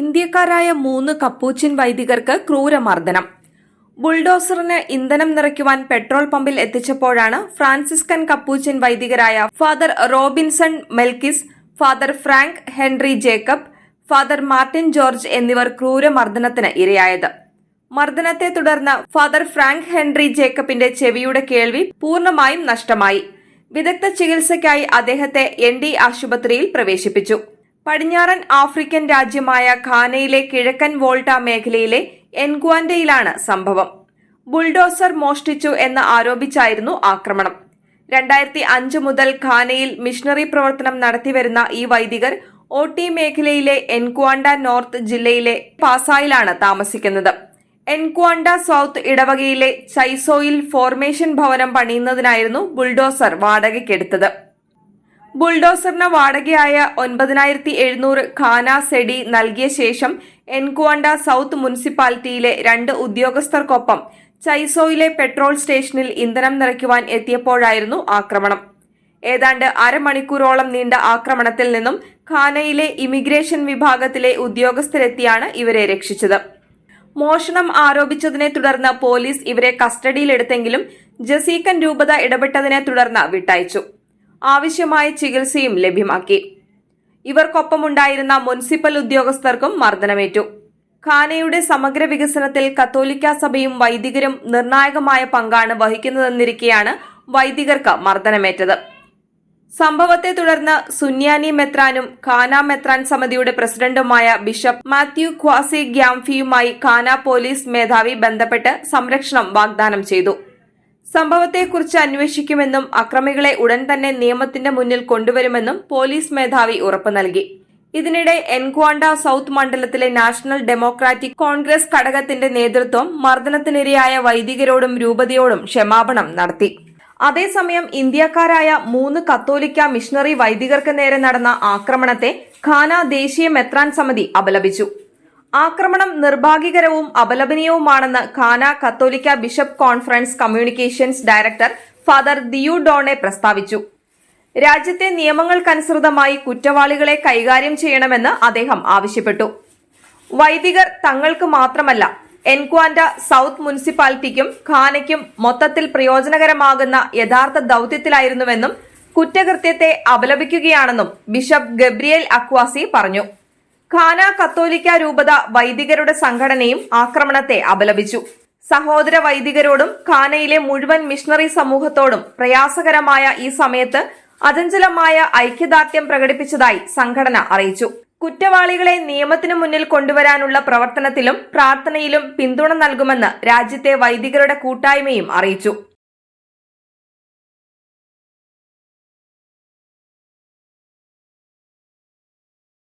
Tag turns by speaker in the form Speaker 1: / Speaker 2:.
Speaker 1: ഇന്ത്യക്കാരായ മൂന്ന് കപ്പൂച്ചിൻ വൈദികർക്ക് ക്രൂരമർദ്ദനം. ബുൾഡോസറിന് ഇന്ധനം നിറയ്ക്കുവാൻ പെട്രോൾ പമ്പിൽ എത്തിച്ചപ്പോഴാണ് Franciscan Capuchin വൈദികരായ father Robinson Melkis father Frank Henry Jacob father Martin George എന്നിവർ ക്രൂരമർദ്ദനത്തിന് ഇരയായത്. മർദ്ദനത്തെ തുടർന്ന് ഫാദർ ഫ്രാങ്ക് ഹെൻറി ജേക്കബിന്റെ ചെവിയുടെ കേൾവി പൂർണമായും നഷ്ടമായി. വിദഗ്ധ ചികിത്സയ്ക്കായി അദ്ദേഹത്തെ എൻ ഡി ആശുപത്രിയിൽ പ്രവേശിപ്പിച്ചു. പടിഞ്ഞാറൻ ആഫ്രിക്കൻ രാജ്യമായ ഖാനയിലെ കിഴക്കൻ വോൾട്ട മേഖലയിലെ എൻഗ്വാൻഡയിലാണ് സംഭവം. ബുൾഡോസർ മോഷ്ടിച്ചു എന്ന് ആരോപിച്ചായിരുന്നു ആക്രമണം. രണ്ടായിരത്തി അഞ്ച് മുതൽ ഖാനയിൽ മിഷണറി പ്രവർത്തനം നടത്തിവരുന്ന ഈ വൈദികർ ഓട്ടി മേഖലയിലെ എൻക്വാണ്ട നോർത്ത് ജില്ലയിലെ പാസായിലാണ് താമസിക്കുന്നത്. എൻക്വാണ്ട സൗത്ത് ഇടവകയിലെ ചൈസോയിൽ ഫോർമേഷൻ ഭവനം പണിയുന്നതിനായിരുന്നു ബുൾഡോസർ വാടകയ്ക്കെടുത്തത്. ബുൾഡോസറിന് വാടകയായ ഒൻപതിനായിരത്തി എഴുന്നൂറ് ഖാന സെഡി നൽകിയ ശേഷം എൻക്വാണ്ട സൗത്ത് മുനിസിപ്പാലിറ്റിയിലെ രണ്ട് ഉദ്യോഗസ്ഥർക്കൊപ്പം ചൈസോയിലെ പെട്രോൾ സ്റ്റേഷനിൽ ഇന്ധനം നിറയ്ക്കുവാൻ എത്തിയപ്പോഴായിരുന്നു ആക്രമണം. ഏതാണ്ട് അരമണിക്കൂറോളം നീണ്ട ആക്രമണത്തിൽ നിന്നും ഖാനയിലെ ഇമിഗ്രേഷൻ വിഭാഗത്തിലെ ഉദ്യോഗസ്ഥരെത്തിയാണ് ഇവരെ രക്ഷിച്ചത്. മോഷണം ആരോപിച്ചതിനെ തുടർന്ന് പോലീസ് ഇവരെ കസ്റ്റഡിയിലെടുത്തെങ്കിലും ജസീക്കൻ രൂപത ഇടപെട്ടതിനെ തുടർന്ന് വിട്ടയച്ചു. ആവശ്യമായ ചികിത്സയും ലഭ്യമാക്കി. ഇവർക്കൊപ്പമുണ്ടായിരുന്ന മുനിസിപ്പൽ ഉദ്യോഗസ്ഥർക്കും മർദ്ദനമേറ്റു. ഖാനയുടെ സമഗ്ര വികസനത്തിൽ കത്തോലിക്ക സഭയും വൈദികരും നിർണായകമായ പങ്കാണ് വഹിക്കുന്നതെന്നിരിക്കെയാണ് വൈദികർക്ക് മർദ്ദനമേറ്റത്. സംഭവത്തെ തുടർന്ന് സുന്യാനി മെത്രാനും ഖാന മെത്രാൻ സമിതിയുടെ പ്രസിഡന്റുമായ ബിഷപ്പ് മാത്യു ഖ്വാസി ഗ്യാംഫിയുമായി ഖാന പോലീസ് മേധാവി ബന്ധപ്പെട്ട് സംരക്ഷണം വാഗ്ദാനം ചെയ്തു. സംഭവത്തെക്കുറിച്ച് അന്വേഷിക്കുമെന്നും അക്രമികളെ ഉടൻ തന്നെ നിയമത്തിന്റെ മുന്നിൽ കൊണ്ടുവരുമെന്നും പോലീസ് മേധാവി ഉറപ്പു നൽകി. ഇതിനിടെ എൻക്വാണ്ട സൌത്ത് മണ്ഡലത്തിലെ നാഷണൽ ഡെമോക്രാറ്റിക് കോൺഗ്രസ് ഘടകത്തിന്റെ നേതൃത്വം മർദ്ദനത്തിനിരയായ വൈദികരോടും രൂപതയോടും ക്ഷമാപണം നടത്തി. അതേസമയം ഇന്ത്യക്കാരായ മൂന്ന് കത്തോലിക്ക മിഷണറി വൈദികർക്ക് നേരെ നടന്ന ആക്രമണത്തെ ഖാന ദേശീയ മെത്രാൻ സമിതി അപലപിച്ചു. ആക്രമണം നിർഭാഗ്യകരവും അപലപനീയവുമാണെന്ന് ഖാന കത്തോലിക്ക bishop conference communications director father Dieu Donne പ്രസ്താവിച്ചു. രാജ്യത്തെ നിയമങ്ങൾക്കനുസൃതമായി കുറ്റവാളികളെ കൈകാര്യം ചെയ്യണമെന്ന് അദ്ദേഹം ആവശ്യപ്പെട്ടു. വൈദികർ തങ്ങൾക്ക് മാത്രമല്ല എൻക്വാൻഡ സൗത്ത് മുനിസിപ്പാലിറ്റിക്കും ഖാനയ്ക്കും മൊത്തത്തിൽ പ്രയോജനകരമാകുന്ന യഥാർത്ഥ ദൌത്യത്തിലായിരുന്നുവെന്നും കുറ്റകൃത്യത്തെ അപലപിക്കുകയാണെന്നും ബിഷപ്പ് ഗബ്രിയേൽ അക്വാസി പറഞ്ഞു. ഖാന കത്തോലിക്ക രൂപത വൈദികരുടെ സംഘടനയും ആക്രമണത്തെ അപലപിച്ചു. സഹോദര വൈദികരോടും ഖാനയിലെ മുഴുവൻ മിഷണറി സമൂഹത്തോടും പ്രയാസകരമായ ഈ സമയത്ത് അചഞ്ചലമായ ഐക്യദാർഢ്യം പ്രകടിപ്പിച്ചതായി സംഘടന അറിയിച്ചു. കുറ്റവാളികളെ നിയമത്തിനു മുന്നിൽ കൊണ്ടുവരാനുള്ള പ്രവർത്തനത്തിലും പ്രാർത്ഥനയിലും പിന്തുണ നൽകുമെന്ന് രാജ്യത്തെ വൈദികരുടെ കൂട്ടായ്മയും അറിയിച്ചു.